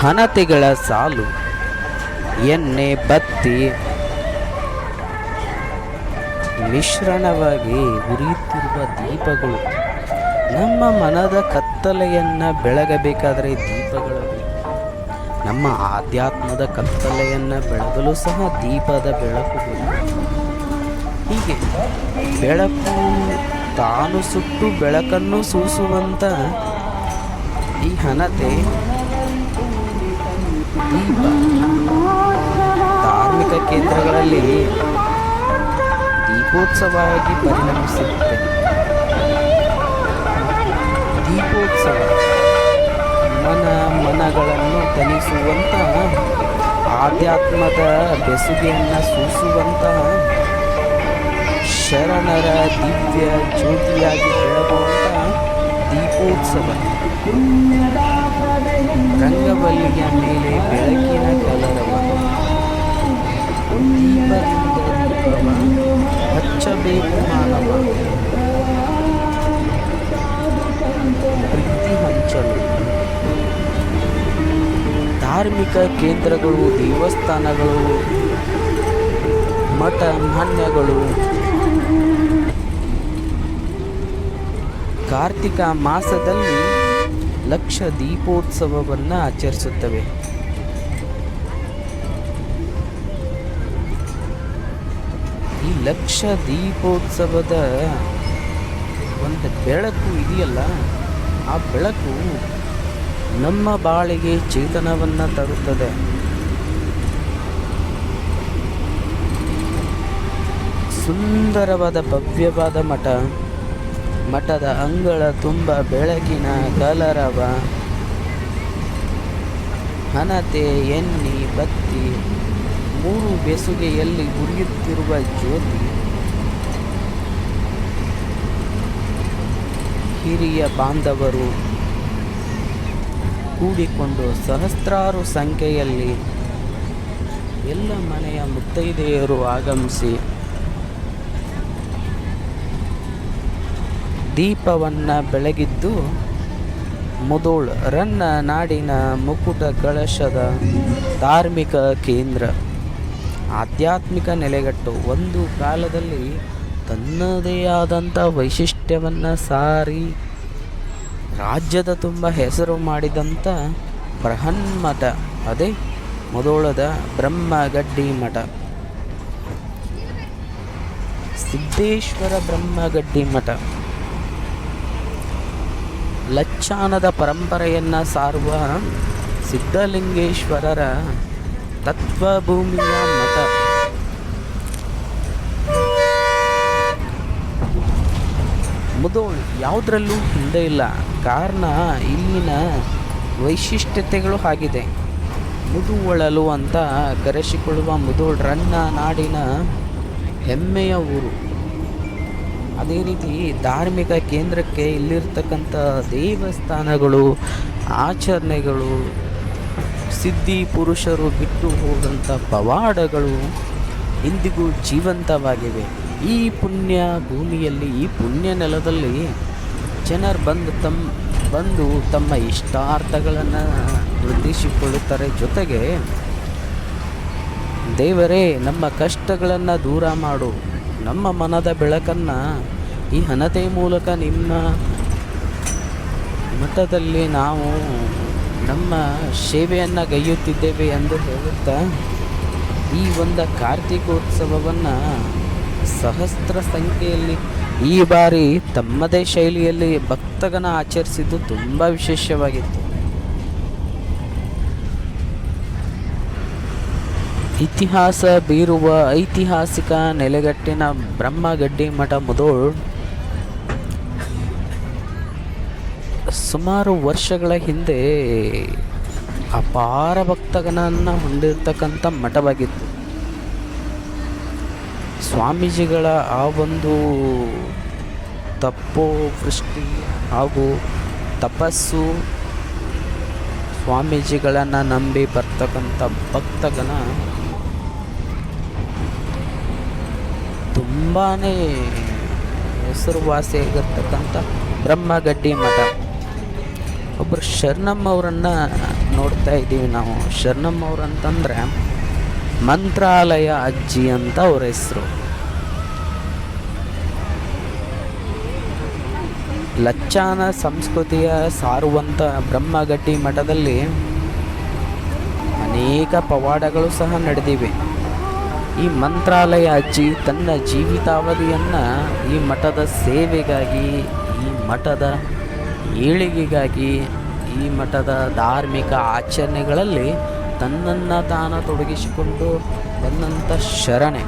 ಹಣತೆಗಳ ಸಾಲು, ಎಣ್ಣೆ, ಬತ್ತಿ ಮಿಶ್ರಣವಾಗಿ ಉರಿಯುತ್ತಿರುವ ದೀಪಗಳು. ನಮ್ಮ ಮನದ ಕತ್ತಲೆಯನ್ನು ಬೆಳಗಬೇಕಾದರೆ ದೀಪಗಳು. ನಮ್ಮ ಆಧ್ಯಾತ್ಮದ ಕತ್ತಲೆಯನ್ನು ಬೆಳಗಲು ಸಹ ದೀಪದ ಬೆಳಕು. ಹೀಗೆ ಬೆಳಕು ತಾನು ಸುಟ್ಟು ಬೆಳಕನ್ನು ಸೂಸುವಂಥ ಈ ಹಣತೆ ದೀಪ ಧಾರ್ಮಿಕ ಕೇಂದ್ರಗಳಲ್ಲಿ ದೀಪೋತ್ಸವವಾಗಿ ಪರಿಣಮಿಸುತ್ತೆ ದೀಪೋತ್ಸವ ಮನ ಮನಗಳನ್ನು ತನಿಸುವಂತ ಆಧ್ಯಾತ್ಮದ ಬೆಸುಗೆಯನ್ನು ಸೂಸುವಂತಹ ಶರಣರ ದಿವ್ಯ ಜ್ಯೋತಿಯಾಗಿ ಬೆಳಗುವಂತ ದೀಪೋತ್ಸವ. ರಂಗವಲ್ಲಿಯ ಮೇಲೆ ಬೆಳಕಿನ ಕಲರವ. ಹಚ್ಚಬೇಕು ಮಾನವ. ಪ್ರೀತಿ ಹಂಚಲು. ಧಾರ್ಮಿಕ ಕೇಂದ್ರಗಳು, ದೇವಸ್ಥಾನಗಳು, ಮಠ ಮಾನ್ಯಗಳು. ಕಾರ್ತಿಕ ಮಾಸದಲ್ಲಿ ಲಕ್ಷ ದೀಪೋತ್ಸವವನ್ನು ಆಚರಿಸುತ್ತವೆ. ಈ ಲಕ್ಷ ದೀಪೋತ್ಸವದ ಒಂದು ಬೆಳಕು ಇದೆಯಲ್ಲ, ಆ ಬೆಳಕು ನಮ್ಮ ಬಾಳಿಗೆ ಚೇತನವನ್ನು ತರುತ್ತದೆ. ಸುಂದರವಾದ ಭವ್ಯವಾದ ಮಠ. ಮಠದ ಅಂಗಳ ತುಂಬ ಬೆಳಕಿನ ಕಲರವ. ಹಣತೆ ಎನ್ನಿ ಬತ್ತಿ, ಮೂರು ಬೆಸುಗೆಯಲ್ಲಿ ಉರಿಯುತ್ತಿರುವ ಜ್ಯೋತಿ. ಹಿರಿಯ ಬಾಂಧವರು ಕೂಡಿಕೊಂಡು ಸಹಸ್ರಾರು ಸಂಖ್ಯೆಯಲ್ಲಿ ಎಲ್ಲ ಮನೆಯ ಮುತ್ತೈದೆಯರು ಆಗಮಿಸಿ ದೀಪವನ್ನು ಬೆಳಗಿದ್ದು ಮುದೋಳ್ ರನ್ನ ನಾಡಿನ ಮುಕುಟ ಕಳಶದ ಧಾರ್ಮಿಕ ಕೇಂದ್ರ. ಆಧ್ಯಾತ್ಮಿಕ ನೆಲೆಗಟ್ಟು ಒಂದು ಕಾಲದಲ್ಲಿ ತನ್ನದೇ ಆದಂಥ ವೈಶಿಷ್ಟ್ಯವನ್ನು ಸಾರಿ ರಾಜ್ಯದ ತುಂಬ ಹೆಸರು ಮಾಡಿದಂಥ ಬೃಹನ್ಮಠ, ಅದೇ ಮುದೋಳದ ಬ್ರಹ್ಮಗಡ್ಡಿ ಮಠ. ಸಿದ್ದೇಶ್ವರ ಬ್ರಹ್ಮಗಡ್ಡಿ ಮಠ. ಲಚ್ಚಾನದ ಪರಂಪರೆಯನ್ನು ಸಾರುವ ಸಿದ್ಧಲಿಂಗೇಶ್ವರರ ತತ್ವಭೂಮಿಯ ಮಠ. ಮುದೋಳ್, ಯಾವುದರಲ್ಲೂ ಹಿಂದೆ ಇಲ್ಲ. ಕಾರಣ ಇಲ್ಲಿನ ವೈಶಿಷ್ಟ್ಯತೆಗಳು ಆಗಿದೆ ಮುದುವಳಲು ಅಂತ ಕರೆಸಿಕೊಳ್ಳುವ ಮುದೋಳ್, ರನ್ನ ನಾಡಿನ ಹೆಮ್ಮೆಯ ಊರು. ಅದೇ ರೀತಿ ಧಾರ್ಮಿಕ ಕೇಂದ್ರಕ್ಕೆ ಇಲ್ಲಿರ್ತಕ್ಕಂಥ ದೇವಸ್ಥಾನಗಳು, ಆಚರಣೆಗಳು, ಸಿದ್ಧಿ ಪುರುಷರು ಬಿಟ್ಟು ಹೋದಂಥ ಪವಾಡಗಳು ಇಂದಿಗೂ ಜೀವಂತವಾಗಿವೆ. ಈ ಪುಣ್ಯ ಭೂಮಿಯಲ್ಲಿ, ಈ ಪುಣ್ಯ ನೆಲದಲ್ಲಿ ಜನರು ಬಂದು ತಮ್ಮ ಬಂದು ತಮ್ಮ ಇಷ್ಟಾರ್ಥಗಳನ್ನು ವೃದ್ಧಿಸಿಕೊಳ್ಳುತ್ತಾರೆ. ಜೊತೆಗೆ ದೇವರೇ, ನಮ್ಮ ಕಷ್ಟಗಳನ್ನು ದೂರ ಮಾಡು. ನಮ್ಮ ಮನದ ಬೆಳಕನ್ನು ಈ ಹಣತೆ ಮೂಲಕ ನಿಮ್ಮ ಮಠದಲ್ಲಿ ನಾವು ನಮ್ಮ ಸೇವೆಯನ್ನು ಗೈಯುತ್ತಿದ್ದೇವೆ ಎಂದು ಹೇಳುತ್ತಾ ಈ ಒಂದು ಕಾರ್ತಿಕೋತ್ಸವವನ್ನು ಸಹಸ್ರ ಸಂಖ್ಯೆಯಲ್ಲಿ ಈ ಬಾರಿ ತಮ್ಮದೇ ಶೈಲಿಯಲ್ಲಿ ಭಕ್ತಗನ ಆಚರಿಸಿದ್ದು ತುಂಬ ವಿಶೇಷವಾಗಿತ್ತು. ಇತಿಹಾಸ ಬೀರುವ ಐತಿಹಾಸಿಕ ನೆಲೆಗಟ್ಟಿನ ಬ್ರಹ್ಮಗಡ್ಡಿ ಮಠ ಮುದೋಳ್ ಸುಮಾರು ವರ್ಷಗಳ ಹಿಂದೆ ಅಪಾರ ಭಕ್ತಗಳನ್ನು ಹೊಂದಿರತಕ್ಕಂಥ ಮಠವಾಗಿತ್ತು. ಸ್ವಾಮೀಜಿಗಳ ಆ ಒಂದು ತಪ್ಪು ವೃಷ್ಟಿ ಹಾಗೂ ತಪಸ್ಸು ಸ್ವಾಮೀಜಿಗಳನ್ನು ನಂಬಿ ಬರ್ತಕ್ಕಂಥ ಭಕ್ತಗಣ ತುಂಬಾ ಹೆಸರುವಾಸಿಯಾಗಿರ್ತಕ್ಕಂಥ ಬ್ರಹ್ಮಗಡ್ಡಿ ಮಠ. ಒಬ್ಬರು ಶರಣಮ್ಮ ಅವರನ್ನು ನೋಡ್ತಾ ಇದ್ದೀವಿ ನಾವು. ಶರಣಮ್ಮ ಅವ್ರು ಅಂತಂದರೆ ಮಂತ್ರಾಲಯ ಅಜ್ಜಿ ಅಂತ ಅವ್ರ ಹೆಸರು. ಲಚ್ಚಾನ ಸಂಸ್ಕೃತಿಯ ಸಾರುವಂಥ ಬ್ರಹ್ಮಗಡ್ಡಿ ಮಠದಲ್ಲಿ ಅನೇಕ ಪವಾಡಗಳು ಸಹ ನಡೆದಿವೆ. ಈ ಮಂತ್ರಾಲಯ ಅಜ್ಜಿ ತನ್ನ ಜೀವಿತಾವಧಿಯನ್ನು ಈ ಮಠದ ಸೇವೆಗಾಗಿ, ಈ ಮಠದ ಏಳಿಗೆಗಾಗಿ, ಈ ಮಠದ ಧಾರ್ಮಿಕ ಆಚರಣೆಗಳಲ್ಲಿ ತನ್ನನ್ನು ತಾನ ತೊಡಗಿಸಿಕೊಂಡು ಬಂದಂಥ ಶರಣೆ.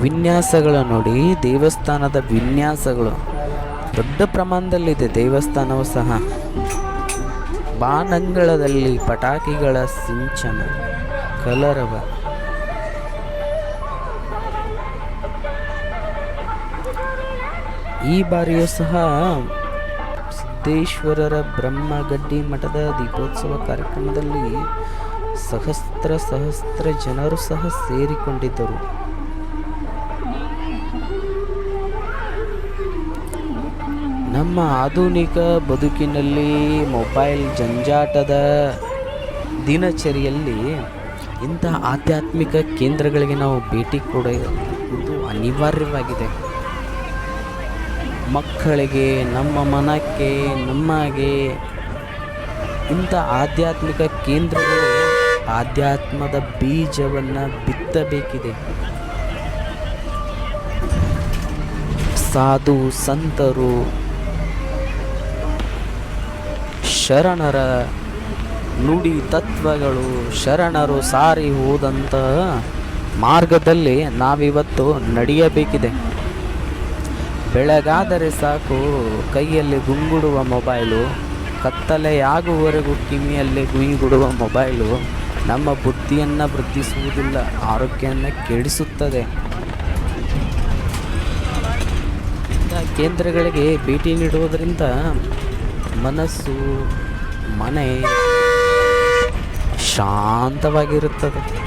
ವಿನ್ಯಾಸಗಳ ನೋಡಿ, ದೇವಸ್ಥಾನದ ವಿನ್ಯಾಸಗಳು. ದೊಡ್ಡ ಪ್ರಮಾಣದಲ್ಲಿದೆ, ದೇವಸ್ಥಾನವು ಸಹ. ಬಾನಂಗಳದಲ್ಲಿ ಪಟಾಕಿಗಳ ಸಿಂಚನ, ಕಲರವ. ಈ ಬಾರಿಯೂ ಸಹ ಸಿದ್ದೇಶ್ವರರ ಬ್ರಹ್ಮಗಡ್ಡಿ ಮಠದ ದೀಪೋತ್ಸವ ಕಾರ್ಯಕ್ರಮದಲ್ಲಿ ಸಹಸ್ರ ಸಹಸ್ರ ಜನರು ಸಹ ಸೇರಿಕೊಂಡಿದ್ದರು. ನಮ್ಮ ಆಧುನಿಕ ಬದುಕಿನಲ್ಲಿ ಮೊಬೈಲ್ ಜಂಜಾಟದ ದಿನಚರಿಯಲ್ಲಿ ಇಂತಹ ಆಧ್ಯಾತ್ಮಿಕ ಕೇಂದ್ರಗಳಿಗೆ ನಾವು ಭೇಟಿ ಕೊಡುವುದು ಅನಿವಾರ್ಯವಾಗಿದೆ. ಮಕ್ಕಳಿಗೆ, ನಮ್ಮ ಮನಕ್ಕೆ ನಮಗೆ ಇಂಥ ಆಧ್ಯಾತ್ಮಿಕ ಕೇಂದ್ರಗಳು ಆಧ್ಯಾತ್ಮದ ಬೀಜವನ್ನು ಬಿತ್ತಬೇಕಿದೆ. ಸಾಧು, ಸಂತರು ಶರಣರ ನುಡಿ ತತ್ವಗಳು ಶರಣರು ಸಾರಿ ಹೋದಂತಹ ಮಾರ್ಗದಲ್ಲಿ ನಾವಿವತ್ತು ನಡೆಯಬೇಕಿದೆ. ಬೆಳಗಾದರೆ ಸಾಕು, ಕೈಯಲ್ಲಿ ಗುಂಗುಡುವ ಮೊಬೈಲು, ಕತ್ತಲೆಯಾಗುವವರೆಗೂ ಕಿವಿಯಲ್ಲಿ ಗುಯಿಗುಡುವ ಮೊಬೈಲು, ನಮ್ಮ ಬುದ್ಧಿಯನ್ನು ವೃದ್ಧಿಸುವುದಿಲ್ಲ ಆರೋಗ್ಯವನ್ನು ಕೆಡಿಸುತ್ತದೆ. ಕೇಂದ್ರಗಳಿಗೆ ಭೇಟಿ ನೀಡುವುದರಿಂದ ಮನಸ್ಸು, ಮನೆ ಶಾಂತವಾಗಿರುತ್ತದೆ.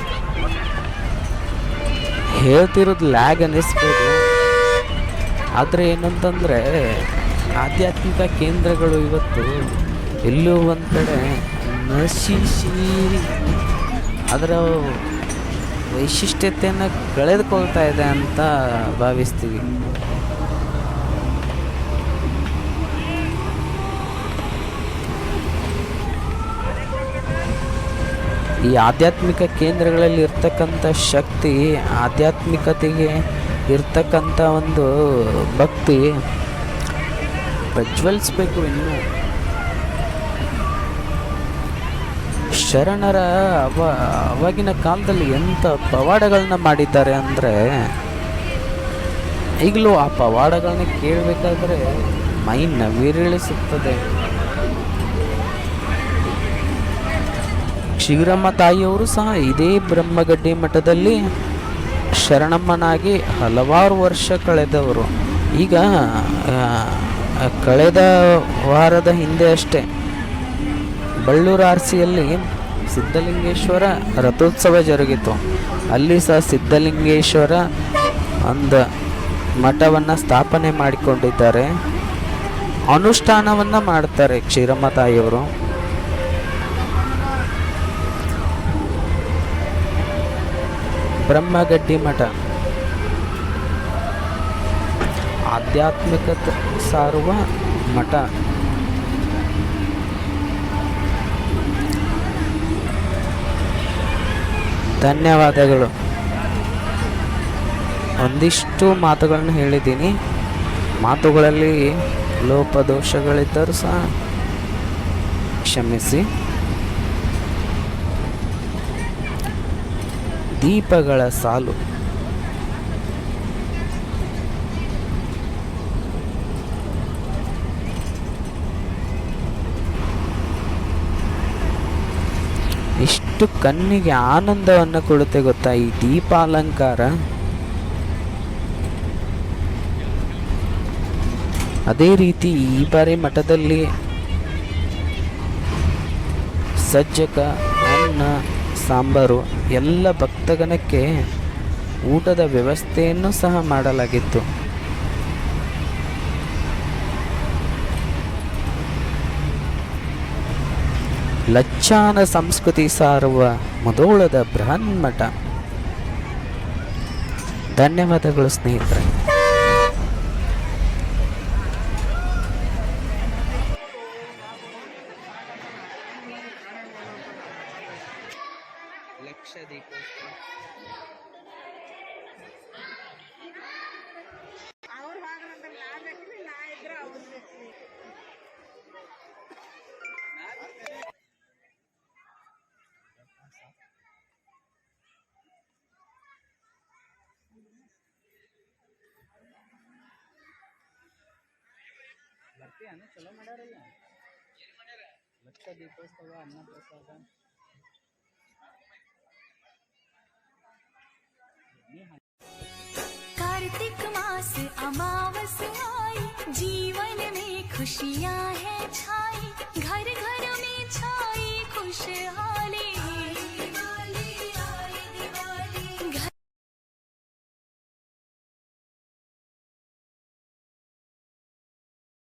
ಹೇಳ್ತಿರೋದು ಲ್ಯಾಗ್ ಅನ್ನಿಸ್ಬೋದು. ಆದರೆ ಏನಂತಂದರೆ, ಆಧ್ಯಾತ್ಮಿಕ ಕೇಂದ್ರಗಳು ಇವತ್ತು ಎಲ್ಲೋ ಒಂದು ಕಡೆ ನಶಿಸಿ ಅದರ ವೈಶಿಷ್ಟ್ಯತೆಯನ್ನು ಕಳೆದುಕೊಳ್ತಾ ಇದೆ ಅಂತ ಭಾವಿಸ್ತೀವಿ. ಈ ಆಧ್ಯಾತ್ಮಿಕ ಕೇಂದ್ರಗಳಲ್ಲಿ ಇರ್ತಕ್ಕಂಥ ಶಕ್ತಿ, ಆಧ್ಯಾತ್ಮಿಕತೆಗೆ ಇರ್ತಕ್ಕಂಥ ಒಂದು ಭಕ್ತಿ ಪ್ರಜ್ವಲಿಸ್ಬೇಕು ಇನ್ನು. ಶರಣರ ಅವ, ಅವಾಗಿನ ಕಾಲದಲ್ಲಿ ಎಂಥ ಪವಾಡಗಳನ್ನ ಮಾಡಿದ್ದಾರೆ ಅಂದರೆ, ಈಗಲೂ ಆ ಪವಾಡಗಳನ್ನ ಕೇಳಬೇಕಾದ್ರೆ ಮೈ ನವಿರಿಳಿಸುತ್ತದೆ. ಶಿವರಮ್ಮ ತಾಯಿಯವರು ಸಹ ಇದೇ ಬ್ರಹ್ಮಗಡ್ಡಿ ಮಠದಲ್ಲಿ ಶರಣಮ್ಮನಾಗಿ ಹಲವಾರು ವರ್ಷ ಕಳೆದವರು. ಈಗ ಕಳೆದ ವಾರದ ಹಿಂದೆ ಅಷ್ಟೇ, ಬಳ್ಳೂರು ಆರ್ಸಿಯಲ್ಲಿ ಸಿದ್ಧಲಿಂಗೇಶ್ವರ ರಥೋತ್ಸವ ಜರುಗಿತು. ಅಲ್ಲಿ ಸಹ ಸಿದ್ಧಲಿಂಗೇಶ್ವರ ಒಂದು ಮಠವನ್ನು ಸ್ಥಾಪನೆ ಮಾಡಿಕೊಂಡಿದ್ದಾರೆ. ಅನುಷ್ಠಾನವನ್ನು ಮಾಡ್ತಾರೆ ಕ್ಷೀರಮ್ಮ ತಾಯಿಯವರು ಬ್ರಹ್ಮಗಡ್ಡಿ ಮಠ. ಆಧ್ಯಾತ್ಮಿಕ ಸಾರುವ ಮಠ. ಧನ್ಯವಾದಗಳು. ಒಂದಿಷ್ಟು ಮಾತುಗಳನ್ನು ಹೇಳಿದ್ದೀನಿ. ಮಾತುಗಳಲ್ಲಿ ಲೋಪದೋಷಗಳಿದ್ದರೂ ಸಹ ಕ್ಷಮಿಸಿ. ದೀಪಗಳ ಸಾಲು. ಇಷ್ಟು ಕಣ್ಣಿಗೆ ಆನಂದವನ್ನು ಕೊಡುತ್ತೆ ಗೊತ್ತಾ ಈ ದೀಪಾಲಂಕಾರ? ಅದೇ ರೀತಿ ಈ ಬಾರಿ ಮಠದಲ್ಲಿ ಸಜ್ಜಕ, ಅನ್ನ ಸಾಂಬಾರು ಎಲ್ಲ ಭಕ್ತಗಣಕ್ಕೆ ಊಟದ ವ್ಯವಸ್ಥೆಯನ್ನು ಸಹ ಮಾಡಲಾಗಿತ್ತು. ಲಚ್ಚಾನ ಸಂಸ್ಕೃತಿ ಸಾರುವ ಮುದೋಳದ ಬೃಹನ್ಮಠ ಧನ್ಯವಾದಗಳು ಸ್ನೇಹಿತರೆ. ಅನ್ನ ಚಲೋ ಲಕ್ಷ ದೀಪೋತ್ಸವ ಅನ್ನ ಪ್ರಸಾದ कार्तिक मास अमावस आई, जीवन में खुशियाँ है छाई, घर घर में छाई, खुशहाली।